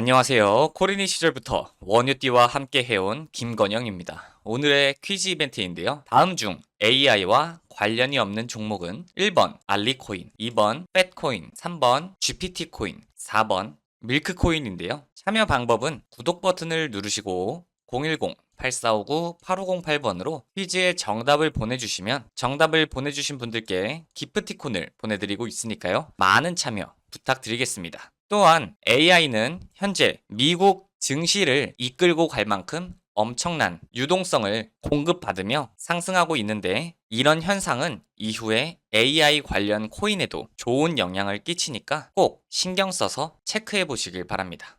안녕하세요. 코리니 시절부터 원유띠와 함께 해온 김건영입니다. 오늘의 퀴즈 이벤트인데요. 다음 중 AI와 관련이 없는 종목은 1번 알리코인, 2번 팻코인, 3번 GPT코인, 4번 밀크코인인데요. 참여 방법은 구독 버튼을 누르시고 010-8459-8508번으로 퀴즈의 정답을 보내주시면 정답을 보내주신 분들께 기프티콘을 보내드리고 있으니까요. 많은 참여 부탁드리겠습니다. 또한 AI는 현재 미국 증시를 이끌고 갈 만큼 엄청난 유동성을 공급받으며 상승하고 있는데 이런 현상은 이후에 AI 관련 코인에도 좋은 영향을 끼치니까 꼭 신경 써서 체크해 보시길 바랍니다.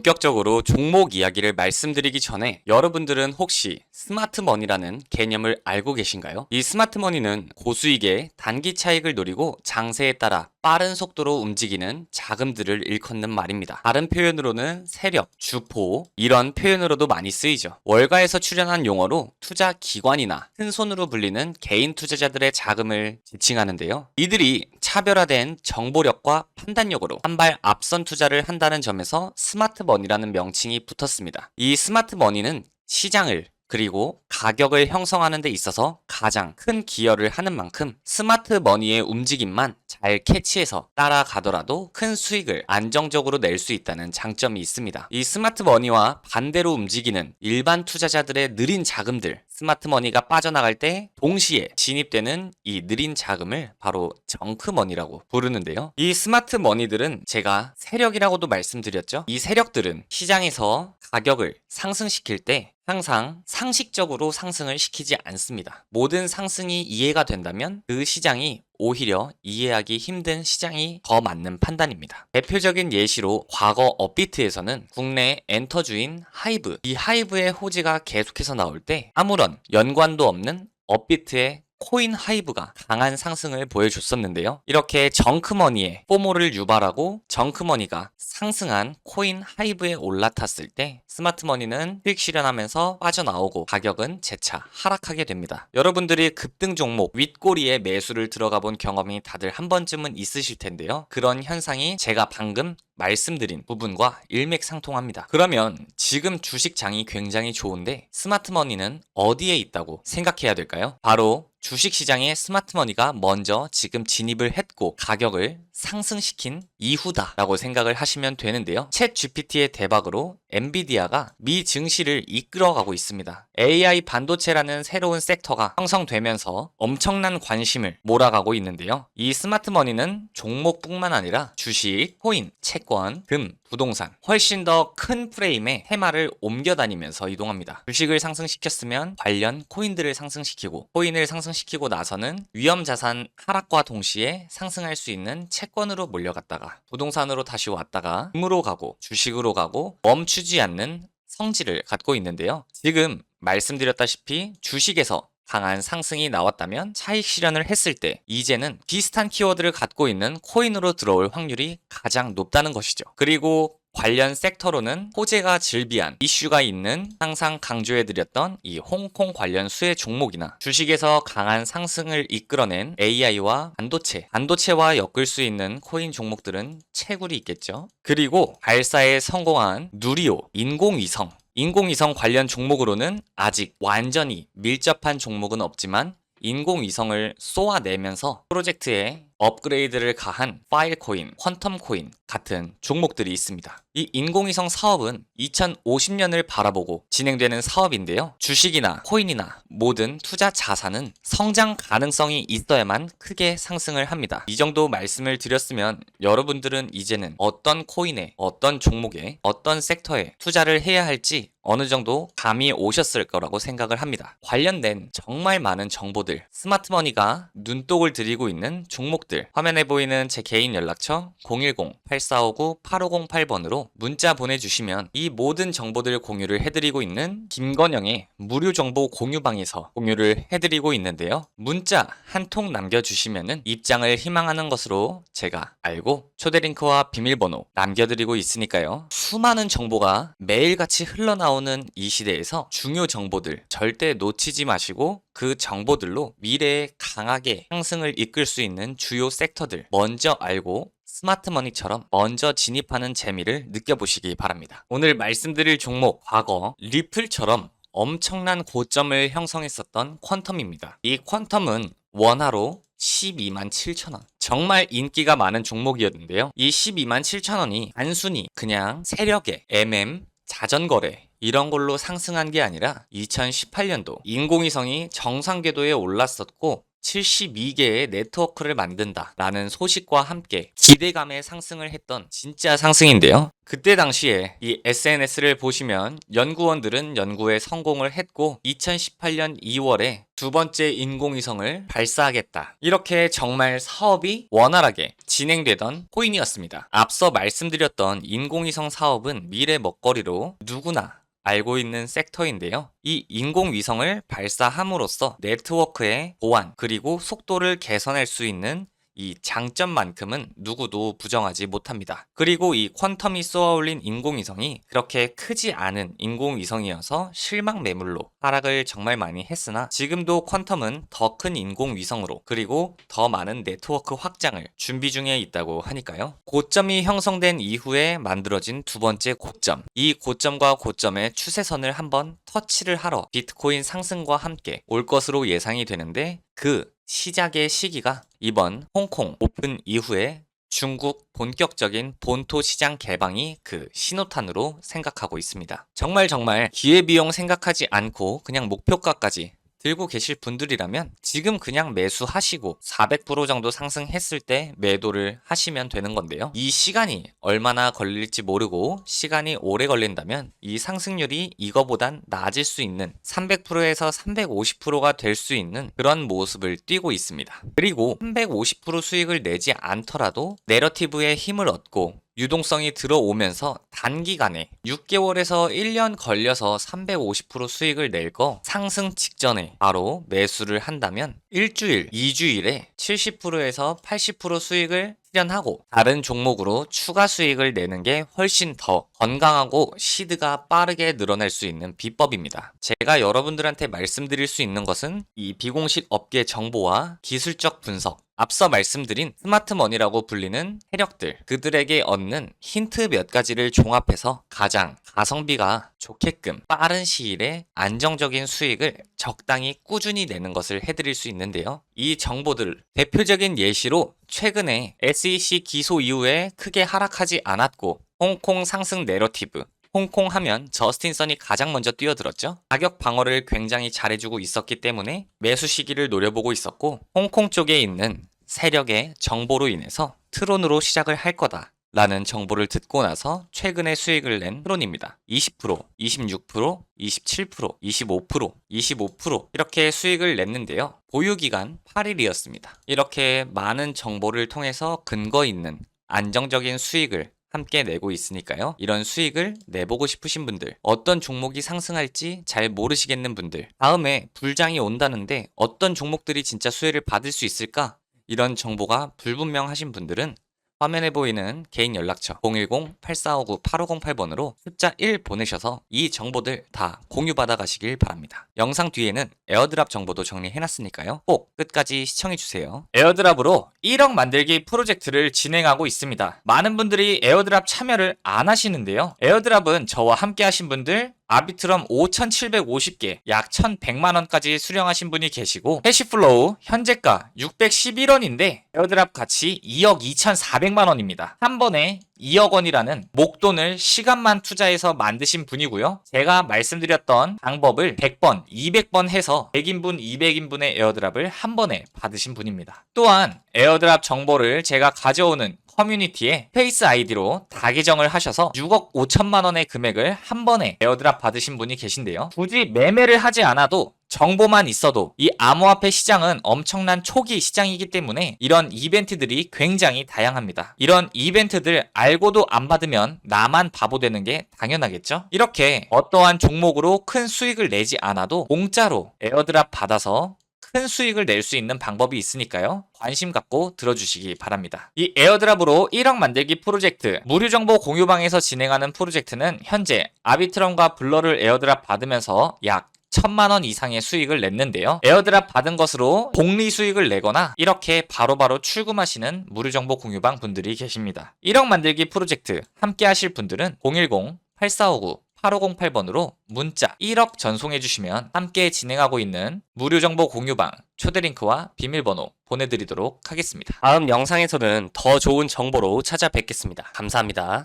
본격적으로 종목 이야기를 말씀드리기 전에 여러분들은 혹시 스마트머니라는 개념을 알고 계신가요? 이 스마트머니는 고수익의 단기 차익을 노리고 장세에 따라 빠른 속도로 움직이는 자금들을 일컫는 말입니다. 다른 표현으로는 세력, 주포 이런 표현으로도 많이 쓰이죠. 월가에서 출연한 용어로 투자 기관이나 큰 손으로 불리는 개인 투자자들의 자금을 지칭하는데요. 이들이 차별화된 정보력과 판단력으로 한 발 앞선 투자를 한다는 점에서 스마트머니라는 명칭이 붙었습니다. 이 스마트머니는 시장을 그리고 가격을 형성하는 데 있어서 가장 큰 기여를 하는 만큼 스마트 머니의 움직임만 잘 캐치해서 따라가더라도 큰 수익을 안정적으로 낼 수 있다는 장점이 있습니다. 이 스마트 머니와 반대로 움직이는 일반 투자자들의 느린 자금들, 스마트 머니가 빠져나갈 때 동시에 진입되는 이 느린 자금을 바로 정크 머니라고 부르는데요. 이 스마트 머니들은 제가 세력이라고도 말씀드렸죠. 이 세력들은 시장에서 가격을 상승시킬 때 항상 상식적으로 상승을 시키지 않습니다. 모든 상승이 이해가 된다면 그 시장이 오히려 이해하기 힘든 시장이 더 맞는 판단입니다. 대표적인 예시로 과거 업비트에서는 국내 엔터주인 하이브, 이 하이브의 호지가 계속해서 나올 때 아무런 연관도 없는 업비트의 코인 하이브가 강한 상승을 보여줬었는데요. 이렇게 정크머니에 포모를 유발하고 정크머니가 상승한 코인 하이브에 올라탔을 때 스마트머니는 수익 실현하면서 빠져나오고 가격은 재차 하락하게 됩니다. 여러분들이 급등 종목 윗꼬리에 매수를 들어가 본 경험이 다들 한 번쯤은 있으실 텐데요. 그런 현상이 제가 방금 말씀드린 부분과 일맥상통합니다. 그러면 지금 주식장이 굉장히 좋은데 스마트머니는 어디에 있다고 생각해야 될까요? 바로 주식시장에 스마트머니가 먼저 지금 진입을 했고 가격을 상승시킨 이후다라고 생각을 하시면 되는데요. 챗 GPT의 대박으로 엔비디아가 미 증시를 이끌어가고 있습니다. AI 반도체라는 새로운 섹터가 형성되면서 엄청난 관심을 몰아가고 있는데요. 이 스마트머니는 종목뿐만 아니라 주식, 코인, 채권, 금, 부동산 훨씬 더 큰 프레임의 테마를 옮겨 다니면서 이동합니다. 주식을 상승시켰으면 관련 코인들을 상승시키고 코인을 상승시키고 나서는 위험 자산 하락과 동시에 상승할 수 있는 채 권으로 몰려갔다가 부동산으로 다시 왔다가 금으로 가고 주식으로 가고 멈추지 않는 성질을 갖고 있는데요. 지금 말씀드렸다시피 주식에서 강한 상승이 나왔다면 차익 실현을 했을 때 이제는 비슷한 키워드를 갖고 있는 코인으로 들어올 확률이 가장 높다는 것이죠. 그리고 관련 섹터로는 호재가 즐비한 이슈가 있는 항상 강조해드렸던 이 홍콩 관련 수혜 종목이나 주식에서 강한 상승을 이끌어낸 AI와 반도체, 반도체와 엮을 수 있는 코인 종목들은 채굴이 있겠죠. 그리고 발사에 성공한 누리오, 인공위성, 인공위성 관련 종목으로는 아직 완전히 밀접한 종목은 없지만 인공위성을 쏘아내면서 프로젝트에 업그레이드를 가한 파일 코인, 퀀텀 코인 같은 종목들이 있습니다. 이 인공위성 사업은 2050년을 바라보고 진행되는 사업인데요. 주식이나 코인이나 모든 투자 자산은 성장 가능성이 있어야만 크게 상승을 합니다. 이 정도 말씀을 드렸으면 여러분들은 이제는 어떤 코인에, 어떤 종목에, 어떤 섹터에 투자를 해야 할지 어느 정도 감이 오셨을 거라고 생각을 합니다. 관련된 정말 많은 정보들, 스마트머니가 눈독을 들이고 있는 종목들, 화면에 보이는 제 개인 연락처 010-8459-8508번으로 문자 보내주시면 이 모든 정보들 공유를 해드리고 있는 김건영의 무료 정보 공유방에서 공유를 해드리고 있는데요. 문자 한 통 남겨주시면은 입장을 희망하는 것으로 제가 알고 초대 링크와 비밀번호 남겨드리고 있으니까요. 수많은 정보가 매일같이 흘러나오는 이 시대에서 중요 정보들 절대 놓치지 마시고 그 정보들로 미래에 강하게 상승을 이끌 수 있는 주요 섹터들 먼저 알고 스마트머니처럼 먼저 진입하는 재미를 느껴보시기 바랍니다. 오늘 말씀드릴 종목 과거 리플처럼 엄청난 고점을 형성했었던 퀀텀입니다. 이 퀀텀은 원화로 12만 7천 원. 정말 인기가 많은 종목이었는데요. 이 12만 7천 원이 단순히 그냥 세력의 MM, 자전거래 이런 걸로 상승한 게 아니라 2018년도 인공위성이 정상 궤도에 올랐었고 72개의 네트워크를 만든다 라는 소식과 함께 기대감에 상승을 했던 진짜 상승인데요. 그때 당시에 이 SNS를 보시면 연구원들은 연구에 성공을 했고 2018년 2월에 두 번째 인공위성을 발사하겠다. 이렇게 정말 사업이 원활하게 진행되던 코인이었습니다. 앞서 말씀드렸던 인공위성 사업은 미래 먹거리로 누구나 알고 있는 섹터인데요. 이 인공위성을 발사함으로써 네트워크의 보안 그리고 속도를 개선할 수 있는 이 장점만큼은 누구도 부정하지 못합니다. 그리고 이 퀀텀이 쏘아올린 인공위성이 그렇게 크지 않은 인공위성이어서 실망 매물로 하락을 정말 많이 했으나 지금도 퀀텀은 더 큰 인공위성으로 그리고 더 많은 네트워크 확장을 준비 중에 있다고 하니까요. 고점이 형성된 이후에 만들어진 두 번째 고점. 이 고점과 고점의 추세선을 한번 터치를 하러 비트코인 상승과 함께 올 것으로 예상이 되는데 그 시작의 시기가 이번 홍콩 오픈 이후에 중국 본격적인 본토 시장 개방이 그 신호탄으로 생각하고 있습니다. 정말 정말 기회비용 생각하지 않고 그냥 목표가까지 들고 계실 분들이라면 지금 그냥 매수하시고 400% 정도 상승했을 때 매도를 하시면 되는 건데요. 이 시간이 얼마나 걸릴지 모르고 시간이 오래 걸린다면 이 상승률이 이거보단 낮을 수 있는 300%에서 350%가 될 수 있는 그런 모습을 띄고 있습니다. 그리고 350% 수익을 내지 않더라도 내러티브에 힘을 얻고 유동성이 들어오면서 단기간에 6개월에서 1년 걸려서 350% 수익을 낼 거 상승 직전에 바로 매수를 한다면 일주일, 2주일에 70%에서 80% 수익을 실현하고 다른 종목으로 추가 수익을 내는 게 훨씬 더 건강하고 시드가 빠르게 늘어날 수 있는 비법입니다. 제가 여러분들한테 말씀드릴 수 있는 것은 이 비공식 업계 정보와 기술적 분석, 앞서 말씀드린 스마트머니라고 불리는 세력들, 그들에게 얻는 힌트 몇 가지를 종합해서 가장 가성비가 좋게끔 빠른 시일에 안정적인 수익을 적당히 꾸준히 내는 것을 해드릴 수 있는데요. 이 정보들 대표적인 예시로 최근에 SEC 기소 이후에 크게 하락하지 않았고 홍콩 상승 내러티브, 홍콩 하면 저스틴 선이 가장 먼저 뛰어들었죠. 가격 방어를 굉장히 잘해주고 있었기 때문에 매수 시기를 노려보고 있었고 홍콩 쪽에 있는 세력의 정보로 인해서 트론으로 시작을 할 거다. 라는 정보를 듣고 나서 최근에 수익을 낸 트론입니다. 20%, 26%, 27%, 25%, 25% 이렇게 수익을 냈는데요. 보유 기간 8일이었습니다. 이렇게 많은 정보를 통해서 근거 있는 안정적인 수익을 함께 내고 있으니까요. 이런 수익을 내보고 싶으신 분들, 어떤 종목이 상승할지 잘 모르시겠는 분들, 다음에 불장이 온다는데 어떤 종목들이 진짜 수혜를 받을 수 있을까? 이런 정보가 불분명하신 분들은 화면에 보이는 개인 연락처 010-8459-8508번으로 숫자 1 보내셔서 이 정보들 다 공유받아 가시길 바랍니다. 영상 뒤에는 에어드랍 정보도 정리해놨으니까요. 꼭 끝까지 시청해주세요. 에어드랍으로 1억 만들기 프로젝트를 진행하고 있습니다. 많은 분들이 에어드랍 참여를 안 하시는데요. 에어드랍은 저와 함께 하신 분들 아비트럼 5,750개, 약 1,100만원까지 수령하신 분이 계시고, 해시플로우 현재가 611원인데, 에어드랍 가치 2억 2,400만원입니다. 한 번에 2억 원이라는 목돈을 시간만 투자해서 만드신 분이고요. 제가 말씀드렸던 방법을 100번, 200번 해서 100인분, 200인분의 에어드랍을 한 번에 받으신 분입니다. 또한 에어드랍 정보를 제가 가져오는 커뮤니티에 페이스 아이디로 다 계정을 하셔서 6억 5천만 원의 금액을 한 번에 에어드랍 받으신 분이 계신데요. 굳이 매매를 하지 않아도 정보만 있어도 이 암호화폐 시장은 엄청난 초기 시장이기 때문에 이런 이벤트들이 굉장히 다양합니다. 이런 이벤트들 알고도 안 받으면 나만 바보 되는 게 당연하겠죠? 이렇게 어떠한 종목으로 큰 수익을 내지 않아도 공짜로 에어드랍 받아서 큰 수익을 낼 수 있는 방법이 있으니까요. 관심 갖고 들어주시기 바랍니다. 이 에어드랍으로 1억 만들기 프로젝트 무료 정보 공유방에서 진행하는 프로젝트는 현재 아비트럼과 블러를 에어드랍 받으면서 약 천만 원 이상의 수익을 냈는데요. 에어드랍 받은 것으로 복리 수익을 내거나 이렇게 바로바로 출금하시는 무료 정보 공유방 분들이 계십니다. 1억 만들기 프로젝트 함께 하실 분들은 010 8459 8508번으로 문자 1억 전송해 주시면 함께 진행하고 있는 무료 정보 공유방 초대 링크와 비밀번호 보내드리도록 하겠습니다. 다음 영상에서는 더 좋은 정보로 찾아뵙겠습니다. 감사합니다.